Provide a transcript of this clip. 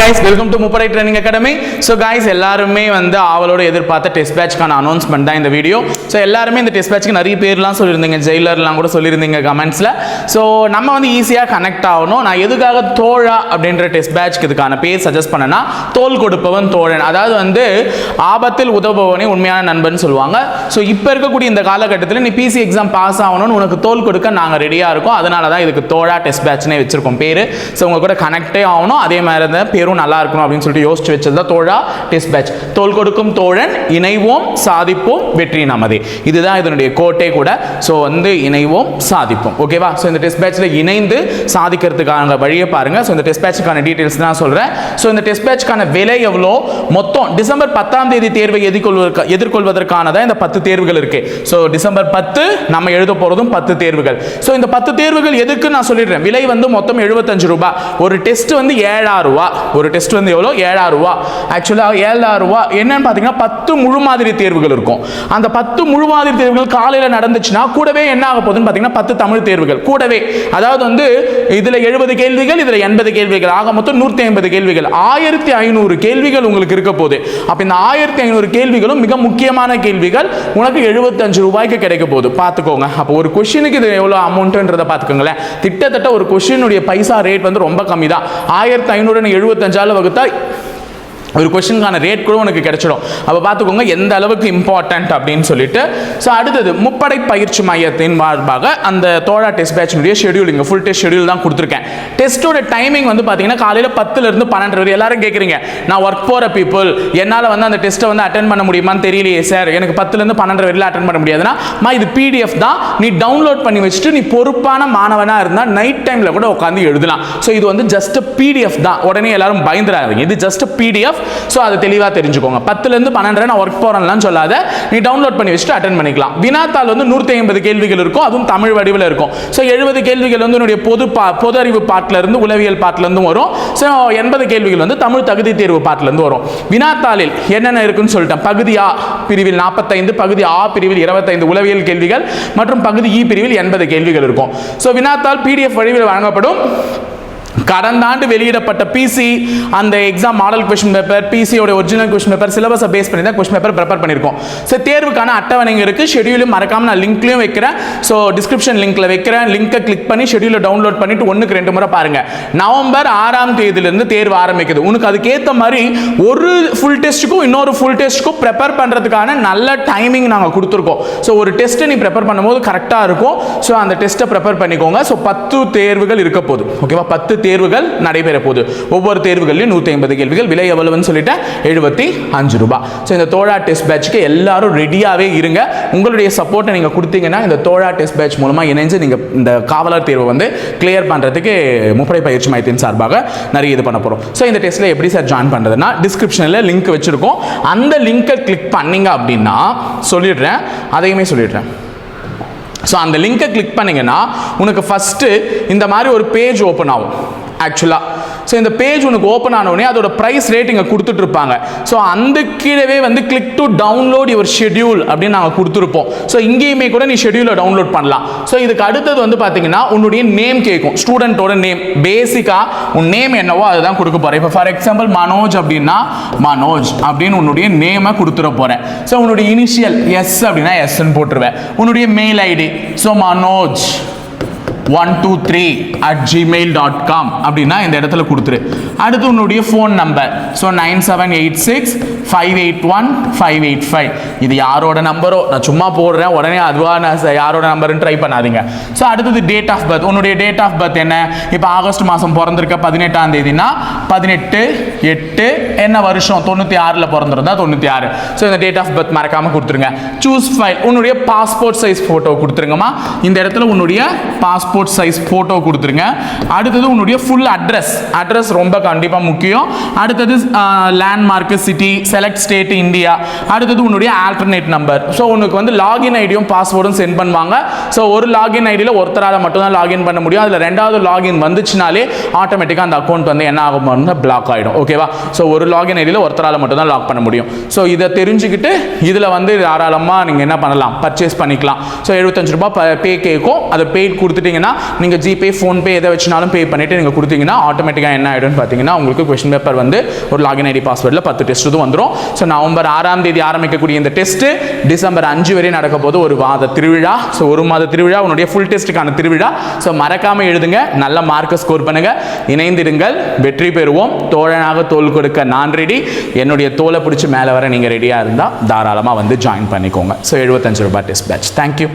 Guys welcome to முப்படை training academy so guys எல்லாருமே வந்து ஆவலோட எதிர்பார்த்த டெஸ்ட் பேட்ச்க்கான அனௌன்ஸ்மெண்ட் தான் இந்த வீடியோ ஸோ எல்லாருமே இந்த டெஸ்ட் பேட்ச்க்கு நிறைய பேர்லாம் சொல்லியிருந்தீங்க ஜெயிலர்லாம் கூட சொல்லியிருந்தீங்க கமெண்ட்ஸில் ஸோ நம்ம வந்து ஈஸியாக கனெக்ட் ஆகணும். நான் எதுக்காக தோழா அப்படின்ற டெஸ்ட் பேட்ச்க்கு இதுக்கான பேர் சஜஸ்ட் பண்ணனா தோல் கொடுப்பவன் தோழன். அதாவது வந்து ஆபத்தில் உதவுபவனே உண்மையான நண்பன் சொல்லுவாங்க. ஸோ இப்போ இருக்கக்கூடிய இந்த காலகட்டத்தில் நீ பிசி எக்ஸாம் பாஸ் ஆகணும்னு உனக்கு தோல் கொடுக்க நாங்கள் ரெடியாக இருக்கோம். அதனால தான் இதுக்கு தோழா டெஸ்ட் பேட்ச்னே வச்சிருக்கோம் பேர். ஸோ உங்க கூட கனெக்டே ஆகணும். அதே மாதிரி தான் பேரும் பேரும் நல்லா இருக்கணும் அப்படின்னு சொல்லிட்டு யோசிச்சு வச்சது தான் தோழா டெஸ்ட் பேட்ச். தோல் கொடுக்கும் தோழன் இணைவோம் சாதிப்போம் வெற்றி நமது. இதுதான் இதனுடைய கோட்டை கூட. ஸோ வந்து இணைவோம் சாதிப்போம். ஓகேவா ஸோ இந்த டெஸ்ட் பேட்சில் இணைந்து சாதிக்கிறதுக்கான வழியை பாருங்க. ஸோ இந்த டெஸ்ட் பேட்சுக்கான டீட்டெயில்ஸ் தான் சொல்கிறேன் ஸோ இந்த டெஸ்ட் பேட்சுக்கான விலை எவ்வளோ? மொத்தம் டிசம்பர் பத்தாம் தேதி தேர்வை எதிர்கொள்வதற்கு எதிர்கொள்வதற்கானதான் இந்த பத்து தேர்வுகள் இருக்கு. ஸோ டிசம்பர் பத்து நம்ம எழுத போகிறதும் பத்து தேர்வுகள். ஸோ இந்த பத்து தேர்வுகள் எதுக்கு நான் சொல்லிடுறேன். விலை வந்து மொத்தம் எழுபத்தஞ்சு ரூபாய். ஒரு டெஸ்ட் வந்து ஏழாயிரம் ரூபா ஒரு டெஸ்ட் வந்து எவ்வளோ? ஏழாயிரம் ரூபா. ஆக்சுவலாக ஏழாயிரம் ரூபா. என்னன்னு பார்த்தீங்கன்னா பத்து முழு மாதிரி தேர்வுகள் இருக்கும். அந்த பத்து முழு மாதிரி தேர்வுகள் காலையில் நடந்துச்சுன்னா கூடவே என்ன ஆக போகுதுன்னு பார்த்தீங்கன்னா பத்து தமிழ் தேர்வுகள். கூடவே. அதாவது வந்து இதில் எழுபது கேள்விகள் இதில் எண்பது கேள்விகள். ஆக மொத்தம் நூற்றி ஐம்பது கேள்விகள். ஆயிரத்தி ஐநூறு கேள்விகள் உங்களுக்கு இருக்க போகுது. அப்போ இந்த ஆயிரத்தி ஐநூறு கேள்விகளும் மிக முக்கியமான கேள்விகள். உனக்கு எழுபத்தஞ்சு ரூபாய்க்கு கிடைக்க போகுது. பார்த்துக்கோங்க. அப்போ ஒரு கொஷினுக்கு இது எவ்வளோ அமௌண்ட்டுன்றதை பார்த்துக்கோங்களேன். திட்டத்தட்ட ஒரு கொஷினுடைய பைசா ரேட் வந்து ரொம்ப கம்மி தான் ஆயிரத்தி ஐநூறு எழுபத்தஞ்சு ಜಂಜಾಲವಾಗುತ್ತಾ ஒரு கொஷினுக்கான ரேட் கூட உனக்கு கிடைச்சிடும். அப்போ பார்த்துக்கோங்க எந்த அளவுக்கு இம்பார்ட்டன்ட் அப்படின்னு சொல்லிட்டு ஸோ அடுத்தது முப்படை பயிற்சி மையத்தின் மார்பாக அந்த தோழா டெஸ்ட் பேட்சினுடைய ஷெடியூல் இங்கே ஃபுல் டெஸ்ட் ஷெடியூல் தான் கொடுத்துருக்கேன். டெஸ்ட்டோட டைமிங் வந்து பார்த்தீங்கன்னா காலையில் பத்துலேருந்து பன்னெண்டு வரை எல்லாரும் கேட்குறீங்க நான் ஒர்க் போகிற பீப்புள் என்னால் வந்து அந்த டெஸ்ட்டை வந்து அட்டன் பண்ண முடியுமான்னு தெரியலையே சார் எனக்கு பத்துலேருந்து பன்னெண்டு வரையில் அட்டன் பண்ண முடியாதுன்னா மா இது பிடிஎஃப் தான். நீ டவுன்லோட் பண்ணி வச்சுட்டு நீ பொறுப்பான மாணவனாக இருந்தால் நைட் டைமில் கூட உட்காந்து எழுதலாம். ஸோ இது வந்து ஜஸ்ட் பிடிஎஃப் தான். உடனே எல்லாரும் பயந்துடாதீங்க இது ஜஸ்ட் பிடிஎஃப் ஸோ அதை தெளிவாக தெரிஞ்சுக்கோங்க. பத்துலேருந்து பன்னெண்டரை நான் ஒர்க் போகிறேன்லாம் சொல்லாத. நீ டவுன்லோட் பண்ணி வச்சுட்டு அட்டன் பண்ணிக்கலாம். வினாத்தாள் வந்து நூற்றி ஐம்பது கேள்விகள் இருக்கும். அதுவும் தமிழ் வடிவில் இருக்கும். ஸோ எழுபது கேள்விகள் வந்து உன்னுடைய பொது பா பொது அறிவு பாட்டிலேருந்து உளவியல் பாட்டில் வரும். ஸோ எண்பது கேள்விகள் வந்து தமிழ் தகுதி தேர்வு பாட்டிலேருந்து வரும். வினாத்தாளில் என்னென்ன இருக்குன்னு சொல்லிட்டேன். பகுதி ஆ பிரிவில் நாற்பத்தைந்து பகுதி ஆ பிரிவில் இருபத்தைந்து உளவியல் கேள்விகள் மற்றும் பகுதி இ பிரிவில் எண்பது கேள்விகள் இருக்கும். ஸோ வினாத்தாள் பிடிஎஃப் வடிவில் வழங்கப்படும். கடந்த ஆண்டு வெளியிடப்பட்ட பிசி அந்த எக்ஸாம் மாடல் கொஸ்டின் பேப்பர் பிசியோட ஒரிஜினல் கொஸ்டின் பேப்பர் சிலபஸை பேஸ் பண்ணி தான் கொஸ்டின் பேப்பர் ப்ரிப்பேர் பண்ணியிருக்கோம். ஸோ தேர்வுக்கான அட்டவணைங்க இருக்குது ஷெடியூலும் மறக்காமல் நான் லிங்க்லையும் வைக்கிறேன். ஸோ டிஸ்கிரிப்ஷன் லிங்க்ல வைக்கிறேன். லிங்கை கிளிக் பண்ணி ஷெடியூலை டவுன்லோட் பண்ணிட்டு ஒன்றுக்கு ரெண்டு முறை பாருங்க. நவம்பர் ஆறாம் தேதியிலிருந்து தேர்வு ஆரம்பிக்குது. உனக்கு அதுக்கேற்ற மாதிரி ஒரு ஃபுல் டெஸ்ட்டுக்கும் இன்னொரு ஃபுல் டெஸ்ட்டுக்கும் ப்ரிப்பேர் பண்ணுறதுக்கான நல்ல டைமிங் நாங்கள் கொடுத்துருக்கோம். ஸோ ஒரு டெஸ்ட்டை நீ ப்ரிப்பேர் பண்ணும்போது கரெக்டாக இருக்கும். ஸோ அந்த டெஸ்ட்டை ப்ரிப்பேர் பண்ணிக்கோங்க. ஸோ பத்து தேர்வுகள் இருக்க போகுது. ஓகேவா பத்து தேர்வுகள் நடைபெற போகுது ஒவ்வொரு தேர்வுகள்லையும் நூற்றி ஐம்பது கேள்விகள் விலை எவ்வளவுன்னு சொல்லிட்டேன் எழுபத்தி அஞ்சு ரூபாய் ஸோ இந்த தோழா டெஸ்ட் பேட்ச்க்கு எல்லாரும் ரெடியாகவே இருங்க. உங்களுடைய சப்போர்ட்டை நீங்கள் கொடுத்தீங்கன்னா இந்த தோழா டெஸ்ட் பேட்ச் மூலமாக இணைஞ்சு நீங்கள் இந்த காவலர் தேர்வை வந்து கிளியர் பண்ணுறதுக்கு முப்படை பயிற்சி மையத்தின் சார்பாக நிறைய இது பண்ண போகிறோம் ஸோ இந்த டெஸ்ட்டில் எப்படி சார் ஜாயின் பண்ணுறதுன்னா டிஸ்கிரிப்ஷனில் லிங்க் வச்சுருக்கோம். அந்த லிங்க்கை கிளிக் பண்ணிங்க அப்படின்னா சொல்லிடுறேன். அதையுமே சொல்லிடுறேன். ஸோ அந்த லிங்கை கிளிக் பண்ணிங்கன்னா உனக்கு ஃபஸ்ட்டு இந்த மாதிரி ஒரு பேஜ் ஓப்பன் ஆகும். ஆக்சுவலாக ஸோ இந்த பேஜ் உனக்கு ஓப்பன் ஆனவுடனே அதோட ப்ரைஸ் ரேட்டிங்கை கொடுத்துட்ருப்பாங்க ஸோ அந்த கீழவே வந்து click to download your schedule அப்படின்னு நாங்கள் கொடுத்துருப்போம். ஸோ இங்கேயுமே கூட நீ ஷெட்யூலை டவுன்லோட் பண்ணலாம். ஸோ இதுக்கு அடுத்தது வந்து பார்த்தீங்கன்னா உன்னுடைய நேம் கேட்கும் ஸ்டூடெண்ட்டோட நேம் பேசிக்காக உன் நேம் என்னவோ அதுதான் கொடுக்க போகிறேன் இப்போ ஃபார் எக்ஸாம்பிள் மனோஜ் அப்படின்னா மனோஜ் அப்படின்னு உன்னுடைய நேமை கொடுத்துட போகிறேன் ஸோ உன்னுடைய இனிஷியல் எஸ் அப்படின்னா எஸ்ன்னு போட்டுருவேன். உன்னுடைய mail ID so Manoj one two three at Gmail dot com அப்படின்னா இந்த இடத்துல கொடுத்துரு. அடுத்து உன்னுடைய phone number so nine seven eight six five eight one five eight five இது யாரோட நம்பரோ நான் சும்மா போடுறேன். உடனே அதுவாக நான் யாரோட நம்பருன்னு ட்ரை பண்ணாதீங்க. ஸோ அடுத்தது டேட் ஆஃப் பர்த் உன்னுடைய டேட் ஆஃப் பர்த் என்ன? இப்போ ஆகஸ்ட் மாதம் பிறந்திருக்க பதினெட்டாம் தேதினா பதினெட்டு எட்டு என்ன வருஷம்? தொண்ணூற்றி ஆறில் பிறந்திருந்தா தொண்ணூற்றி ஆறு. ஸோ இந்த டேட் ஆஃப் பர்த் மறக்காமல் கொடுத்துருங்க. சூஸ் ஃபைல் உன்னுடைய பாஸ்போர்ட் சைஸ் ஃபோட்டோ கொடுத்துருங்கம்மா. இந்த இடத்துல உன்னுடைய பாஸ்போர்ட் சைஸ் ஃபோட்டோ கொடுத்துருங்க. அடுத்தது உன்னுடைய ஃபுல் அட்ரஸ் அட்ரஸ் ரொம்ப கண்டிப்பாக முக்கியம். அடுத்தது landmark city select state India அடுத்தது உன்னுடைய ஆல்டர்னேட் நம்பர் ஸோ உனக்கு வந்து லாகின் ஐடியும் பாஸ்வேர்டும் சென்ட் பண்ணுவாங்க. ஸோ ஒரு லாகின் ஐடியில் ஒருத்தரால் மட்டும்தான் லாகின் பண்ண முடியும். அதில் ரெண்டாவது லாகின் வந்துச்சுனாலே ஆட்டோமேட்டிக்காக அந்த அக்கௌண்ட் வந்து என்ன ஆகும் பிளாக் ஆகிடும் ஓகேவா ஸோ ஒரு லாகின் ஐடியில் ஒருத்தரால் மட்டும்தான் லாக் பண்ண முடியும். ஸோ இதை தெரிஞ்சுக்கிட்டு இதில் வந்து தாராளமாக நீங்கள் என்ன பண்ணலாம்? பர்ச்சேஸ் பண்ணிக்கலாம். ஸோ எழுபத்தஞ்சு ரூபாய் பே கேட்கும் அதை பெய்ட் கொடுத்துட்டீங்க பார்த்தீங்கன்னா நீங்கள் ஜிபே ஃபோன்பே எதை வச்சுனாலும் பே பண்ணிவிட்டு நீங்கள் கொடுத்தீங்கன்னா ஆட்டோமேட்டிக்காக என்ன ஆகிடும்னு பார்த்தீங்கன்னா உங்களுக்கு கொஸ்டின் பேப்பர் வந்து ஒரு லாகின் ஐடி பாஸ்வேர்டில் பத்து டெஸ்ட் இது வந்துடும் ஸோ நவம்பர் ஆறாம் தேதி ஆரம்பிக்கக்கூடிய இந்த டெஸ்ட்டு டிசம்பர் அஞ்சு வரை நடக்க போது ஒரு வாத திருவிழா. ஸோ ஒரு மாத திருவிழா உன்னுடைய ஃபுல் டெஸ்ட்டுக்கான திருவிழா. ஸோ மறக்காமல் எழுதுங்க நல்ல மார்க்கை ஸ்கோர் பண்ணுங்க. இணைந்திருங்கள் வெற்றி பெறுவோம். தோழனாக தோல் கொடுக்க நான் ரெடி என்னுடைய தோலை பிடிச்சி மேலே வர நீங்கள் ரெடியாக இருந்தால் தாராளமாக வந்து ஜாயின் பண்ணிக்கோங்க. ஸோ எழுபத்தஞ்சு ரூபாய் டெஸ்ட் பேட்ச் தேங்க்யூ